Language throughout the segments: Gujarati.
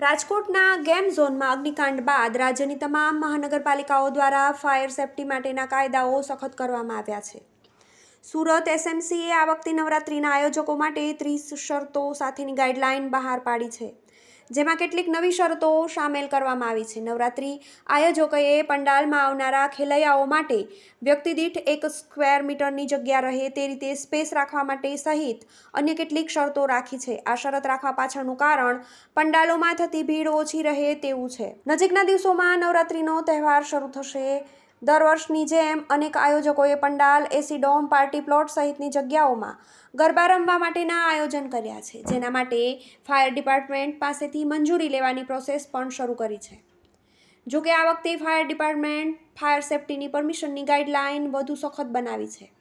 રાજકોટના ગેમ ઝોનમાં અગ્નિકાંડ બાદ રાજ્યની તમામ મહાનગરપાલિકાઓ દ્વારા ફાયર સેફટી માટેના કાયદાઓ સખત કરવામાં આવ્યા છે. સુરત એસએમસીએ આ વખતે નવરાત્રિના આયોજકો માટે ત્રીસ શરતો સાથેની ગાઈડલાઈન બહાર પાડી છે. જેમાં કેટલીક નવી શરતો સામેલ કરવામાં આવી છે. નવરાત્રિ આયોજકોએ પંડાલમાં આવનારા ખેલૈયાઓ માટે વ્યક્તિદીઠ એક સ્ક્વેર મીટરની જગ્યા રહે તે રીતે સ્પેસ રાખવા માટે સહિત અન્ય કેટલીક શરતો રાખી છે. આ શરત રાખવા પાછળનું કારણ પંડાલોમાં થતી ભીડ ઓછી રહે તેવું છે. નજીકના દિવસોમાં નવરાત્રિનો તહેવાર શરૂ થશે દર વર્ષની જેમ અનેક આયોજકોએ pandal, AC dome, party plot સહિતની જગ્યાઓમાં ગરબા રમવા માટેના આયોજન કર્યા છે. જેના માટે ફાયર ડિપાર્ટમેન્ટ પાસેથી મંજૂરી લેવાની પ્રોસેસ પણ શરૂ કરી છે. જોકે આ વખતે ફાયર ડિપાર્ટમેન્ટ ફાયર સેફ્ટીની પરમિશનની ગાઈડલાઇન વધુ સખત બનાવી છે.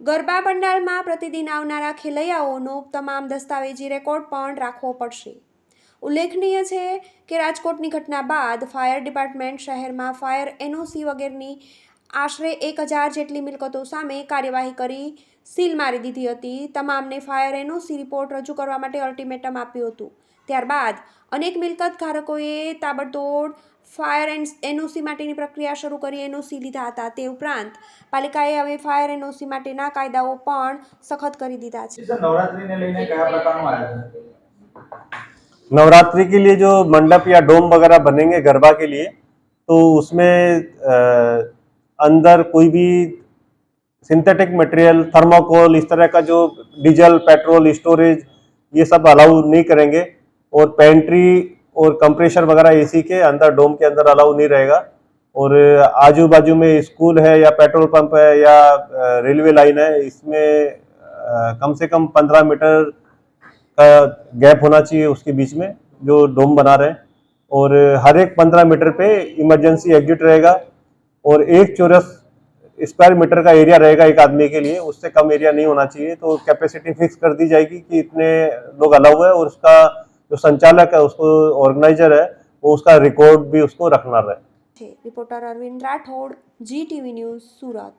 ગરબા પંડાલમાં પ્રતિદિન આવનારા ખેલૈયાઓનો તમામ દસ્તાવેજી રેકોર્ડ પણ રાખવો પડશે. ઉલ્લેખનીય છે કે રાજકોટની ઘટના બાદ ફાયર ડિપાર્ટમેન્ટ શહેરમાં ફાયર એનઓસી વગેરેની આશરે એક હજાર જેટલી મિલકતો સામે કાર્યવાહી કરી સીલ મારી દીધી હતી. તમામને ફાયર એનઓસી રિપોર્ટ રજૂ કરવા માટે અલ્ટિમેટમ આપ્યું હતું. ત્યારબાદ અનેક મિલકત ધારકોએ તાબડતોડ ફાયર એન્ડ એનઓસી માટેની પ્રક્રિયા શરૂ કરી એનઓસી લીધા હતા. તે ઉપરાંત પાલિકાએ હવે ફાયર એનઓસી માટેના કાયદાઓ પણ સખત કરી દીધા છે. नवरात्रि के लिए जो मंडप या डोम वगैरह बनेंगे गरबा के लिए तो उसमें अंदर कोई भी सिंथेटिक मटेरियल थर्माकोल इस तरह का जो डीजल, पेट्रोल स्टोरेज ये सब अलाउ नहीं करेंगे। और पेंट्री और कंप्रेशर वगैरह एसी के अंदर, डोम के अंदर अलाउ नहीं रहेगा। और आजू बाजू में स्कूल है या पेट्रोल पंप है या रेलवे लाइन है, इसमें कम से कम पंद्रह मीटर का गैप होना चाहिए उसके बीच में, जो डोम बना रहे हैं। और हर एक पंद्रह मीटर पे इमरजेंसी एग्जिट रहेगा और एक चौरस स्क्वायर मीटर का एरिया रहेगा एक आदमी के लिए, उससे कम एरिया नहीं होना चाहिए। तो कैपेसिटी फिक्स कर दी जाएगी कि इतने लोग अलाउ है और उसका जो संचालक है, उसको ऑर्गेनाइजर है, वो उसका रिकॉर्ड भी उसको रखना रहे। Reporter Arvind Rathod, Zee TV news, Surat.